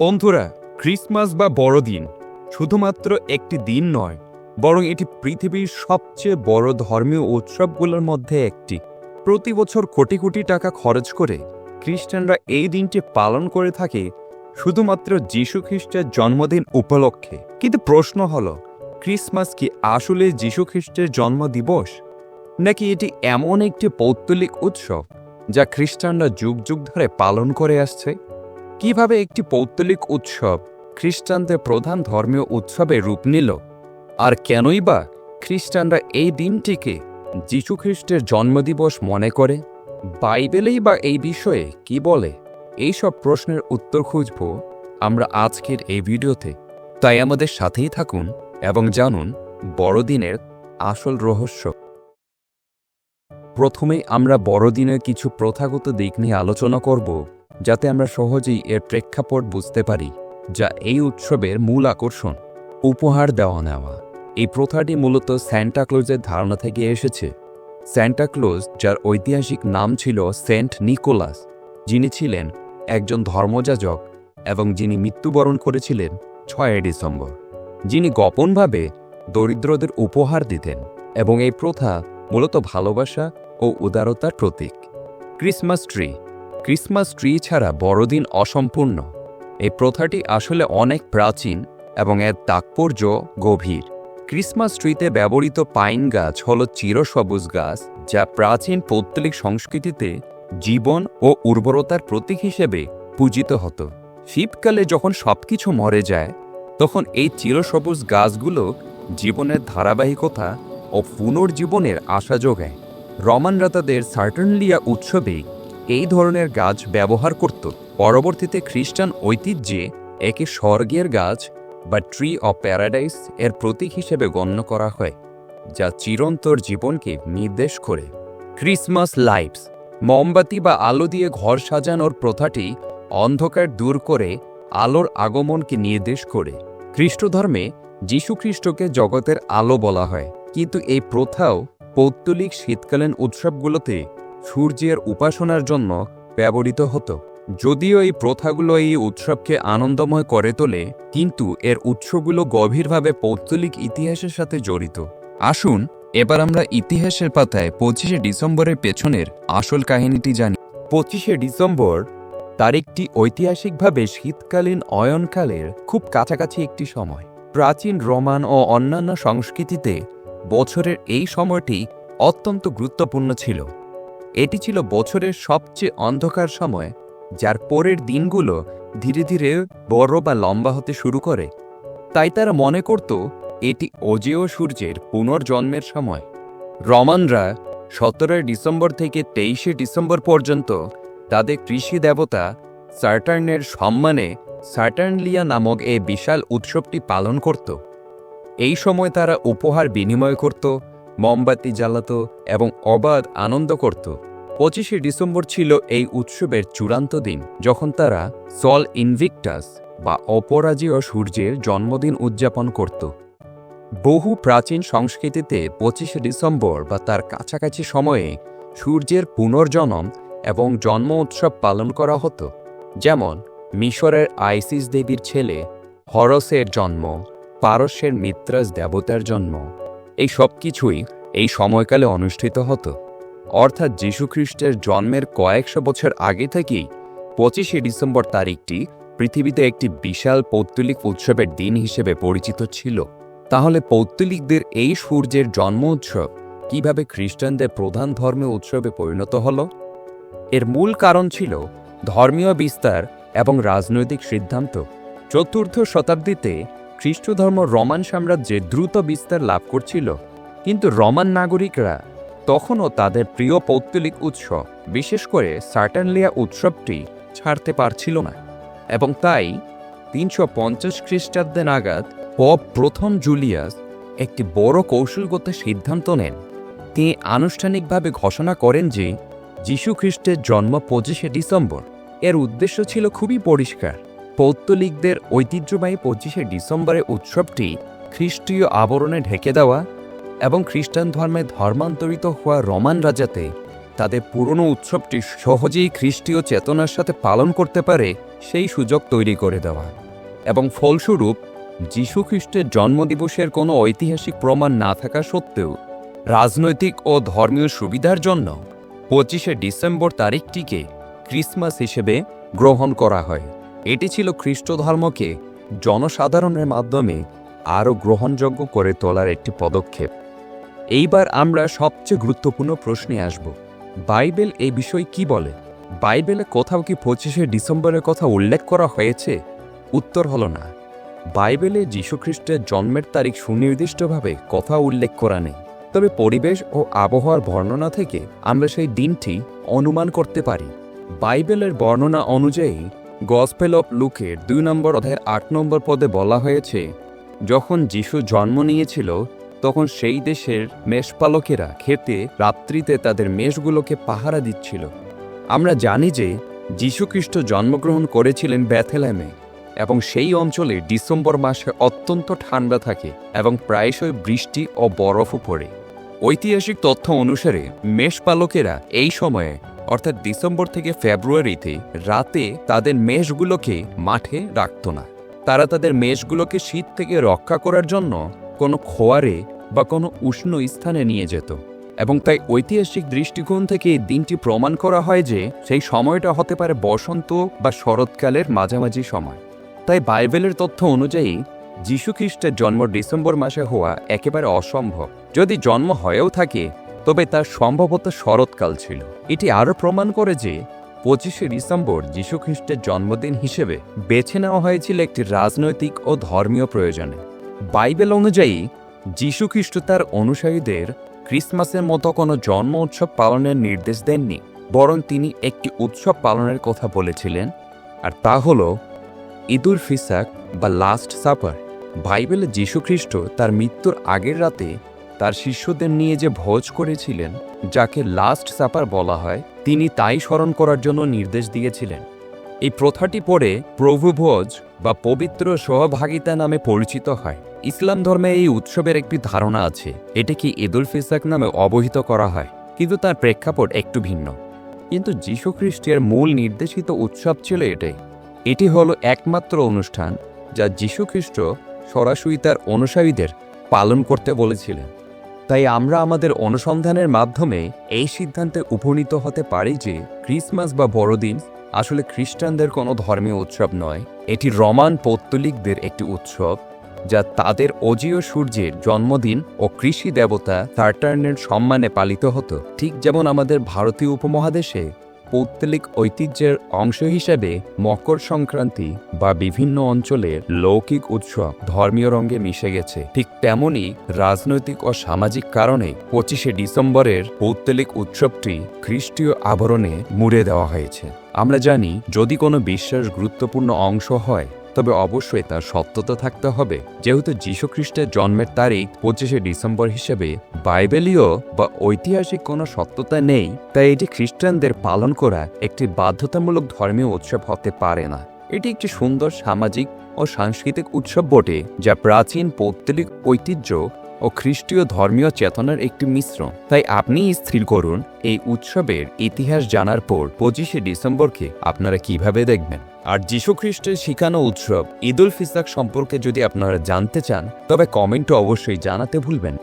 বন্ধুরা ক্রিসমাস বা বড়দিন শুধুমাত্র একটি দিন নয়, বরং এটি পৃথিবীর সবচেয়ে বড় ধর্মীয় উৎসবগুলোর মধ্যে একটি। প্রতি বছর কোটি কোটি টাকা খরচ করে খ্রিস্টানরা এই দিনটি পালন করে থাকে শুধুমাত্র যীশু খ্রিস্টের জন্মদিন উপলক্ষে। কিন্তু প্রশ্ন হল ক্রিসমাস কি আসলে যীশু খ্রিস্টের জন্মদিবস? নাকি এটি এমন একটি পৌত্তলিক উৎসব যা খ্রিস্টানরা যুগ যুগ ধরে পালন করে আসছে? কীভাবে একটি পৌত্তলিক উৎসব খ্রিস্টানদের প্রধান ধর্মীয় উৎসবে রূপ নিল? আর কেনই বা খ্রিস্টানরা এই দিনটিকে যীশুখ্রিস্টের জন্মদিবস মনে করে? বাইবেলেই বা এই বিষয়ে কি বলে? এই সব প্রশ্নের উত্তর খুঁজব আমরা আজকের এই ভিডিওতে। তাই আমাদের সাথেই থাকুন এবং জানুন বড়দিনের আসল রহস্য। প্রথমেই আমরা বড়দিনের কিছু প্রথাগত দিক নিয়ে আলোচনা করব। যাতে আমরা সহজেই এর প্রেক্ষাপট বুঝতে পারি যা এই উৎসবের মূল আকর্ষণ, উপহার দেওয়া নেওয়া। এই প্রথাটি মূলত স্যান্টা ক্লোজের ধারণা থেকে এসেছে। স্যান্টা ক্লোজ যার ঐতিহাসিক নাম ছিল সেন্ট নিকোলাস, যিনি ছিলেন একজন ধর্মযাজক এবং যিনি মৃত্যুবরণ করেছিলেন ছয় ডিসেম্বর। যিনি গোপনভাবে দরিদ্রদের উপহার দিতেন এবং এই প্রথা মূলত ভালোবাসা ও উদারতার প্রতীক। ক্রিসমাস ট্রি ক্রিসমাস ট্রি ছাড়া বড়দিন অসম্পূর্ণ। এই প্রথাটি আসলে অনেক প্রাচীন এবং এর তাৎপর্য গভীর। ক্রিসমাস ট্রিতে ব্যবহৃত পাইন গাছ হল চিরসবুজ গাছ, যা প্রাচীন পৌত্তলিক সংস্কৃতিতে জীবন ও উর্বরতার প্রতীক হিসেবে পূজিত হতো। শীতকালে যখন সবকিছু মরে যায়, তখন এই চিরসবুজ গাছগুলো জীবনের ধারাবাহিকতা ও পুনর্জীবনের আশা যোগায়। রমানরা তাদের সার্টনলিয়া উৎসবে এই ধরনের গাছ ব্যবহার করত। পরবর্তীতে খ্রিস্টান ঐতিহ্যে একে স্বর্গের গাছ বা ট্রি অফ প্যারাডাইস এর প্রতীক হিসেবে গণ্য করা হয়, যা চিরন্তর জীবনকে নির্দেশ করে। ক্রিসমাস লাইটস মোমবাতি বা আলো দিয়ে ঘর সাজানোর প্রথাটি অন্ধকার দূর করে আলোর আগমনকে নির্দেশ করে। খ্রিস্টধর্মে যীশুখ্রিস্টকে জগতের আলো বলা হয়, কিন্তু এই প্রথাও পৌত্তলিক শীতকালীন উৎসবগুলোতে সূর্যের উপাসনার জন্য ব্যবহৃত হতো। যদিও এই প্রথাগুলো এই উৎসবকে আনন্দময় করে তোলে, কিন্তু এর উৎসগুলো গভীরভাবে পৌত্তলিক ইতিহাসের সাথে জড়িত। আসুন, এবার আমরা ইতিহাসের পাতায় পঁচিশে ডিসেম্বরের পেছনের আসল কাহিনীটি জানি। পঁচিশে ডিসেম্বর তারিখটি ঐতিহাসিকভাবে শীতকালীন অয়নকালের খুব কাছাকাছি একটি সময়। প্রাচীন রোমান ও অন্যান্য সংস্কৃতিতে বছরের এই সময়টি অত্যন্ত গুরুত্বপূর্ণ ছিল। এটি ছিল বছরের সবচেয়ে অন্ধকার সময়, যার পরের দিনগুলো ধীরে ধীরে বড় বা লম্বা হতে শুরু করে। তাই তারা মনে করত, এটি অজেয় সূর্যের পুনর্জন্মের সময়। রমানরা সতেরোই ডিসেম্বর থেকে তেইশে ডিসেম্বর পর্যন্ত তাদের কৃষি দেবতা সার্টার্নের সম্মানে সার্টার্নলিয়া নামক এই বিশাল উৎসবটি পালন করত। এই সময় তারা উপহার বিনিময় করত মোমবাতি জ্বালাত এবং অবাধ আনন্দ করত। পঁচিশে ডিসেম্বর ছিল এই উৎসবের চূড়ান্ত দিন, যখন তারা সল ইনভিক্টাস বা অপরাজীয় সূর্যের জন্মদিন উদযাপন করত। বহু প্রাচীন সংস্কৃতিতে পঁচিশে ডিসেম্বর বা তার কাছাকাছি সময়ে সূর্যের পুনর্জন্ম এবং জন্ম উৎসব পালন করা হতো, যেমন মিশরের আইসিস দেবীর ছেলে হরসের জন্ম, পারস্যের মিত্রাস দেবতার জন্ম। এই সব কিছুই এই সময়কালে অনুষ্ঠিত হতো। অর্থাৎ যীশুখ্রিস্টের জন্মের কয়েকশো বছর আগে থেকেই পঁচিশে ডিসেম্বর তারিখটি পৃথিবীতে একটি বিশাল পৌত্তলিক উৎসবের দিন হিসেবে পরিচিত ছিল। তাহলে পৌত্তলিকদের এই সূর্যের জন্ম উৎসব কীভাবে খ্রিস্টানদের প্রধান ধর্মীয় উৎসবে পরিণত হল? এর মূল কারণ ছিল ধর্মীয় বিস্তার এবং রাজনৈতিক সিদ্ধান্ত। চতুর্থ শতাব্দীতে খ্রিস্টধর্ম রোমান সাম্রাজ্যে দ্রুত বিস্তার লাভ করছিল, কিন্তু রোমান নাগরিকরা তখনও তাদের প্রিয় পৌত্তলিক উৎসব বিশেষ করে সার্টানলিয়া উৎসবটি ছাড়তে পারছিল না, এবং তাই তিনশো পঞ্চাশ খ্রিস্টাব্দে নাগাদ পপ প্রথম জুলিয়াস একটি বড় কৌশলগত সিদ্ধান্ত নেন। তিনি আনুষ্ঠানিকভাবে ঘোষণা করেন যে যীশু খ্রিস্টের জন্ম পঁচিশে ডিসেম্বর। এর উদ্দেশ্য ছিল খুবই পরিষ্কার। পৌত্তলিকদের ঐতিহ্যবাহী পঁচিশে ডিসেম্বরের উৎসবটি খ্রিস্টীয় আবরণে ঢেকে দেওয়া এবং খ্রিস্টান ধর্মে ধর্মান্তরিত হওয়া রোমান রাজাতে তাদের পুরনো উৎসবটি সহজেই খ্রিস্টীয় চেতনার সাথে পালন করতে পারে সেই সুযোগ তৈরি করে দেওয়া। এবং ফলস্বরূপ, যীশু খ্রিস্টের জন্মদিবসের কোনো ঐতিহাসিক প্রমাণ না থাকা সত্ত্বেও, রাজনৈতিক ও ধর্মীয় সুবিধার জন্য পঁচিশে ডিসেম্বর তারিখটিকে ক্রিসমাস হিসেবে গ্রহণ করা হয়। এটি ছিল খ্রিস্ট ধর্মকে জনসাধারণের মাধ্যমে আরও গ্রহণযোগ্য করে তোলার একটি পদক্ষেপ। এইবার আমরা সবচেয়ে গুরুত্বপূর্ণ প্রশ্নে আসব। বাইবেল এই বিষয়ে কি বলে? বাইবেলে কোথাও কি পঁচিশে ডিসেম্বরের কথা উল্লেখ করা হয়েছে? উত্তর হলো না। বাইবেলে যীশুখ্রিস্টের জন্মের তারিখ সুনির্দিষ্টভাবে কথা উল্লেখ করা নেই। তবে পরিবেশ ও আবহাওয়ার বর্ণনা থেকে আমরা সেই দিনটি অনুমান করতে পারি। বাইবেলের বর্ণনা অনুযায়ী গসপেল অফ লুকের দুই নম্বর অধ্যায়ের আট নম্বর পদে বলা হয়েছে, যখন যিশু জন্ম নিয়েছিল, তখন সেই দেশের মেষপালকেরা খেতে রাত্রিতে তাদের মেষগুলোকে পাহারা দিচ্ছিল। আমরা জানি যে, যীশুখ্রিস্ট জন্মগ্রহণ করেছিলেন ব্যাথেলেমে এবং সেই অঞ্চলে ডিসেম্বর মাসে অত্যন্ত ঠান্ডা থাকে এবং প্রায়শই বৃষ্টি ও বরফও পড়ে। ঐতিহাসিক তথ্য অনুসারে, মেষপালকেরা এই সময়ে অর্থাৎ ডিসেম্বর থেকে ফেব্রুয়ারিতে রাতে তাদের মেষগুলোকে মাঠে রাখত না। তারা তাদের মেষগুলোকে শীত থেকে রক্ষা করার জন্য কোনো খোয়ারে বা কোনো উষ্ণ স্থানে নিয়ে যেত এবং তাই ঐতিহাসিক দৃষ্টিকোণ থেকে এই দিনটি প্রমাণ করা হয় যে সেই সময়টা হতে পারে বসন্ত বা শরৎকালের মাঝামাঝি সময়। তাই বাইবেলের তথ্য অনুযায়ী যীশুখ্রিস্টের জন্ম ডিসেম্বর মাসে হওয়া একেবারে অসম্ভব। যদি জন্ম হয়েও থাকে তবে তা সম্ভবত শরৎকাল ছিল। এটি আরও প্রমাণ করে যে পঁচিশে ডিসেম্বর যীশুখ্রিস্টের জন্মদিন হিসেবে বেছে নেওয়া হয়েছিল একটি রাজনৈতিক ও ধর্মীয় প্রয়োজনে। বাইবেল অনুযায়ী যীশুখ্রিস্ট তার অনুসারীদের ক্রিসমাসের মতো কোনো জন্ম উৎসব পালনের নির্দেশ দেননি, বরং তিনি একটি উৎসব পালনের কথা বলেছিলেন, আর তা হল ঈদুল ফিসাক বা লাস্ট সাপার। বাইবেলে যীশুখ্রিস্ট তার মৃত্যুর আগের রাতে তার শিষ্যদের নিয়ে যে ভোজ করেছিলেন, যাকে লাস্ট সাপার বলা হয়, তিনি তাই স্মরণ করার জন্য নির্দেশ দিয়েছিলেন। এই প্রথাটি পরে প্রভু ভোজ বা পবিত্র সহভাগিতা নামে পরিচিত হয়। ইসলাম ধর্মে এই উৎসবের একটি ধারণা আছে। এটিকে ঈদুল ফিসাক নামে অবহিত করা হয়, কিন্তু তার প্রেক্ষাপট একটু ভিন্ন। কিন্তু যীশুখ্রিস্টের মূল নির্দেশিত উৎসব ছিল এটাই। এটি হলো একমাত্র অনুষ্ঠান যা যীশুখ্রিস্ট সরাসরি তার অনুসারীদের পালন করতে বলেছিলেন। তাই আমরা আমাদের অনুসন্ধানের মাধ্যমে এই সিদ্ধান্তে উপনীত হতে পারি যে ক্রিসমাস বা বড়দিন আসলে খ্রিস্টানদের কোনো ধর্মীয় উৎসব নয়। এটি রমান পৌত্তলিকদের একটি উৎসব যা তাদের অজীয় সূর্যের জন্মদিন ও কৃষি দেবতা সার্টার্নের সম্মানে পালিত হতো। ঠিক যেমন আমাদের ভারতীয় উপমহাদেশে পৌত্তলিক ঐতিহ্যের অংশ হিসেবে মকর সংক্রান্তি বা বিভিন্ন অঞ্চলে লৌকিক উৎসব ধর্মীয় রঙে মিশে গেছে। ঠিক তেমনই রাজনৈতিক ও সামাজিক কারণে পঁচিশে ডিসেম্বরের পৌত্তলিক উৎসবটি খ্রিস্টীয় আবরণে মুড়ে দেওয়া হয়েছে। আমরা জানি, যদি কোনো বিশ্বাস গুরুত্বপূর্ণ অংশ হয় তবে অবশ্যই তার সত্যতা থাকতে হবে। যেহেতু যীশুখ্রিস্টের জন্মের তারিখ পঁচিশে ডিসেম্বর হিসেবে বাইবেলীয় বা ঐতিহাসিক কোনো সত্যতা নেই, তাই এটি খ্রিস্টানদের পালন করা একটি বাধ্যতামূলক ধর্মীয় উৎসব হতে পারে না। এটি একটি সুন্দর সামাজিক ও সাংস্কৃতিক উৎসব বটে, যা প্রাচীন পৌত্তলিক ঐতিহ্য ও খ্রিস্টীয় ধর্মীয় চেতনার একটি মিশ্রণ। তাই আপনি স্থির করুন, এই উৎসবের ইতিহাস জানার পর পঁচিশে ডিসেম্বরকে আপনারা কীভাবে দেখবেন। আর যীশু খ্রিস্টের শিখানো উৎসব ঈদুল ফিসাক সম্পর্কে যদি আপনারা জানতে চান, তবে কমেন্টও অবশ্যই জানাতে ভুলবেন